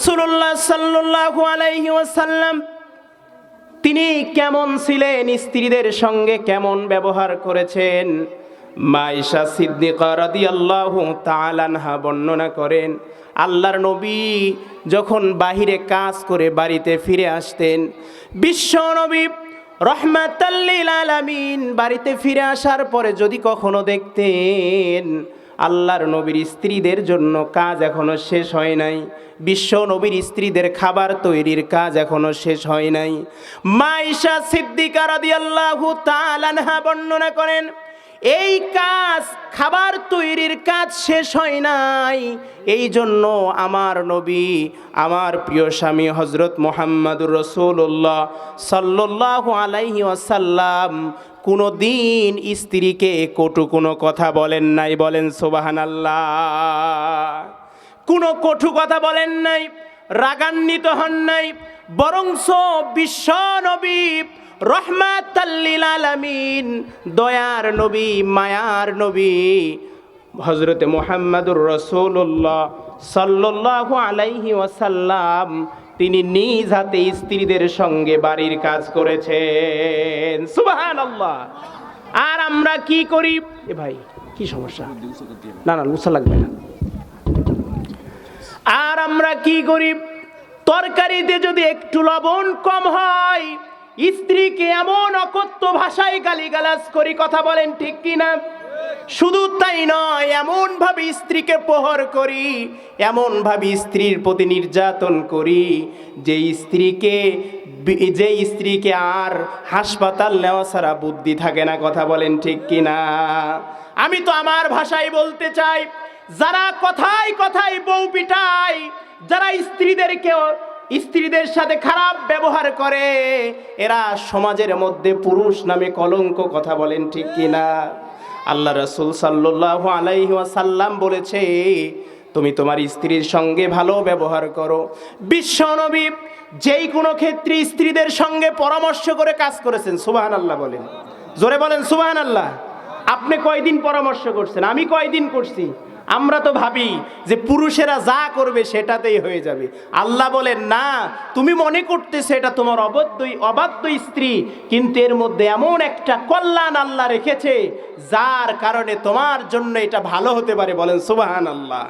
রাসূলুল্লাহ সাল্লাল্লাহু আলাইহি ওয়াসাল্লাম, তিনি কেমন ছিলেন? স্ত্রীদের সঙ্গে কেমন ব্যবহার করেছেন? মাইশা সিদ্দিকা রাদিয়াল্লাহু তাআলা আনহা বর্ণনা করেন, আল্লাহর নবী যখন বাহিরে কাজ করে বাড়িতে ফিরে আসতেন, বিশ্ব নবী রহমাতাল্লিল আলামিন বাড়িতে ফিরে আসার পরে যদি কখনো দেখতেন আল্লাহর নবীর স্ত্রীদের জন্য কাজ এখনও শেষ হয় নাই। বিশ্ব নবীর স্ত্রীদের খাবার তৈরির কাজ এখনও শেষ হয় নাই। মাইশা সিদ্দিকার রাদিয়াল্লাহু আল্লাহ আনহা বর্ণনা করেন এই কাজ, খাবার তৈরির কাজ শেষ হয় নাই। এই জন্য আমার নবী, আমার প্রিয় স্বামী হজরত মোহাম্মদুর রসুল্লাহ সাল্লাহ আলাইহি আসাল্লাম কোনো দিন স্ত্রীকে কটু কোনো কথা বলেন নাই, বলেন সোবাহান আল্লাহ কোনো কটু কথা বলেন নাই, রাগান্বিত হন নাই, বরংস বিশ্ব নবী রহমাতাল্লিল দয়ার নবী, মায়ার নবী। হজরতে মোহাম্মদুর রসুল্লাহ সাল্লাল্লাহু আলাইহি ওয়াসাল্লাম, তিনি নিজ হাতে স্ত্রীদের সঙ্গে বাড়ির কাজ করেছেন। সুবাহান আল্লাহ আর আমরা কি করি? এ ভাই, কি সমস্যা? না না, লুসা লাগবে না। আর আমরা কি করি? তরকারিতে যদি একটু লবণ কম হয় স্ত্রীকে এমন অকথ্য ভাষায় গালিগালাজ করি কথা বলেন, ঠিক কি না শুধু তাই নয় এমন ভাবে স্ত্রীকে প্রহর করি এমন ভাবে স্ত্রীর প্রতি নির্যাতন করি, যে স্ত্রীকে যে স্ত্রীকে আর হাসপাতাল নেওয়া ছাড়া বুদ্ধি থাকে না, কথা বলেন, ঠিক কি না আমি তো আমার ভাষায় বলতে চাই, যারা কথায় কথায় বউ পিটায়, যারা স্ত্রীদেরকে স্ত্রীদের সাথে খারাপ ব্যবহার করে, এরা সমাজের মধ্যে পুরুষ নামে কলঙ্ক কথা বলেন ঠিক কিনা? আল্লাহ রসুল সাল্লাহ আলাইহি ওয়াসাল্লাম বলেছে, তুমি তোমার স্ত্রীর সঙ্গে ভালো ব্যবহার করো। বিশ্ব নবী যেই কোনো ক্ষেত্রে স্ত্রীদের সঙ্গে পরামর্শ করে কাজ করেছেন সুবাহান আল্লাহ বলেন। জোরে বলেন সুবাহান আল্লাহ আপনি কয়দিন পরামর্শ করছেন? আমি কয়দিন করছি? আমরা তো ভাবি যে পুরুষেরা যা করবে সেটাতেই হয়ে যাবে। আল্লাহ বলেন, না, তুমি মনে করতেছে এটা তোমার অবাধ্যই অবাধ্য স্ত্রী, কিন্তু এর মধ্যে এমন একটা কল্যাণ আল্লাহ রেখেছে, যার কারণে তোমার জন্য এটা ভালো হতে পারে। বলেন সুবাহান আল্লাহ